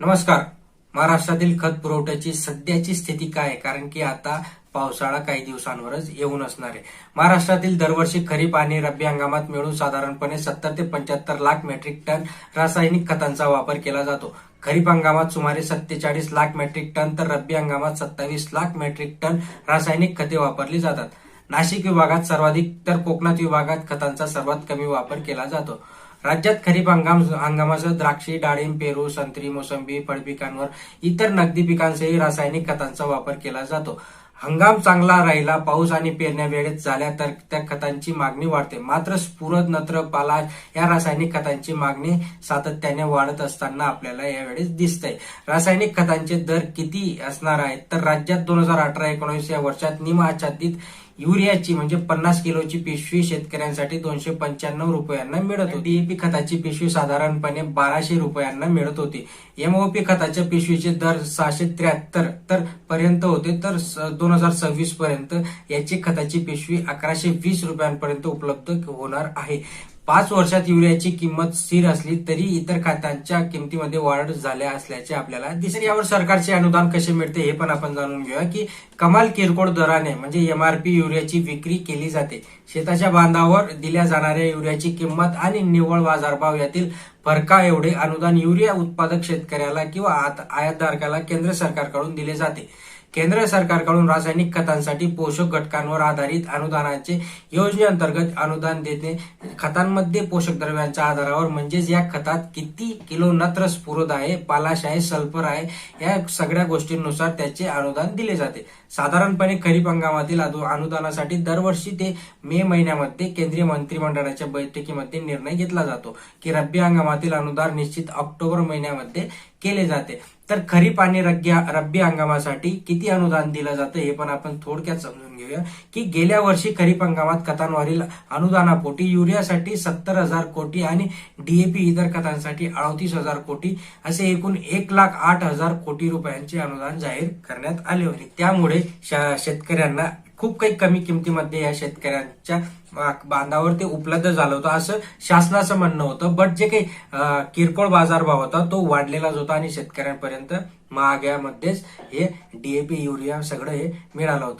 नमस्कार. महाराष्ट्रातील खत पुरवठ्याची सध्याची स्थिती काय? आहे कारण की आता पावसाळा काही दिवसांवरच येऊन असणार आहे. महाराष्ट्रातील दरवर्षी खरीप आणि रब्बी हंगामात मिळून साधारणपणे सत्तर ते पंच्याहत्तर लाख मेट्रिक टन रासायनिक खतांचा वापर केला जातो. खरीप हंगामात सुमारे सत्तेचाळीस लाख मेट्रिक टन तर रब्बी हंगामात सत्तावीस लाख मेट्रिक टन रासायनिक खते वापरली जातात. नाशिक विभागात सर्वाधिक तर कोकणात विभागात खतांचा सर्वात कमी वापर केला जातो. राज्यात खरीप हंगाम हंगामासह द्राक्षी डाळिंब पेरू संत्री मोसंबी फळपिकांवर इतर नगदी पिकांसही रासायनिक खतांचा वापर केला जातो. हंगाम चांगला राहिला पाऊस आणि पेरण्या वेळेत झाल्या तर त्या खतांची मागणी वाढते. मात्र स्फुरद नत्र पाला या रासायनिक खतांची मागणी सातत्याने वाढत असताना आपल्याला यावेळेस दिसतंय. रासायनिक खतांचे दर किती असणार आहेत? तर राज्यात दोन हजार अठरा एकोणीस या वर्षात निमआच्छादित युरियाची म्हणजे पन्नास किलोची पिशवी शेतकऱ्यांसाठी दोनशे पंच्याण्णव रुपयांना मिळत होती. डीएपी खताची पिशवी साधारणपणे बाराशे रुपयांना मिळत होती. एमओपी खताच्या पिशवीचे दर सहाशे त्र्याहत्तर तर पर्यंत होते. तर दोन हजार सव्वीस पर्यंत याची खताची पिशवी अकराशे वीस रुपयांपर्यंत उपलब्ध होणार आहे. पाच वर्षात युरियाची किंमत स्थिर असली तरी इतर खात्यांच्या किमतीमध्ये वाढ झाल्या असल्याचे आपल्याला दिसेल यावर सरकारचे अनुदान कसे मिळते हे पण आपण जाणून घेऊया की कमाल किरकोळ दराने म्हणजे एमआरपी युरियाची विक्री केली जाते. शेताच्या बांधावर दिल्या जाणाऱ्या युरियाची किंमत आणि निव्वळ बाजारभाव यातील फरका एवढे अनुदान युरिया उत्पादक शेतकऱ्याला किंवा आत- आयातधारकाला केंद्र सरकारकडून दिले जाते. केंद्र सरकारकडून रासायनिक खतांसाठी पोषक घटकांवर आधारित अनुदानाचे योजनेअंतर्गत अनुदान देते खतांमध्ये पोषक द्रव्यांच्या आधारावर म्हणजेच या खतात किती किलो नत्र स्फुरद आहे पालाश आहे सल्फर आहे या सगळ्या गोष्टींनुसार त्याचे अनुदान दिले जाते. साधारणपणे खरीप हंगामातील अनुदानासाठी दरवर्षी ते मे महिन्यामध्ये केंद्रीय मंत्रिमंडळाच्या बैठकीमध्ये निर्णय घेतला जातो की रब्बी हंगामातील अनुदान निश्चित ऑक्टोबर महिन्यामध्ये केले जाते. तर खरीप आणि रब्बी हंगामासाठी किती अनुदान दिलं जातं हे पण आपण थोडक्यात समजून घेऊया. की गेल्या वर्षी खरीप हंगामात खतांवरील अनुदानापोटी युरियासाठी सत्तर हजार कोटी आणि डीएपी इतर खतांसाठी अडतीस हजार कोटी असे एकूण एक लाख आठ हजार कोटी रुपयांचे अनुदान जाहीर करण्यात आले होते. त्यामुळे शेतकऱ्यांना खूप काही कमी किमतीमध्ये या शेतकऱ्यांच्या बांधावर ते उपलब्ध झालं होतं असं शासनाचं म्हणणं होतं. बट जे काही किरकोळ बाजारभाव होता तो वाढलेलाच होता आणि शेतकऱ्यांपर्यंत महाग्यामध्येच हे डीएपी युरिया सगळं हे मिळालं होतं.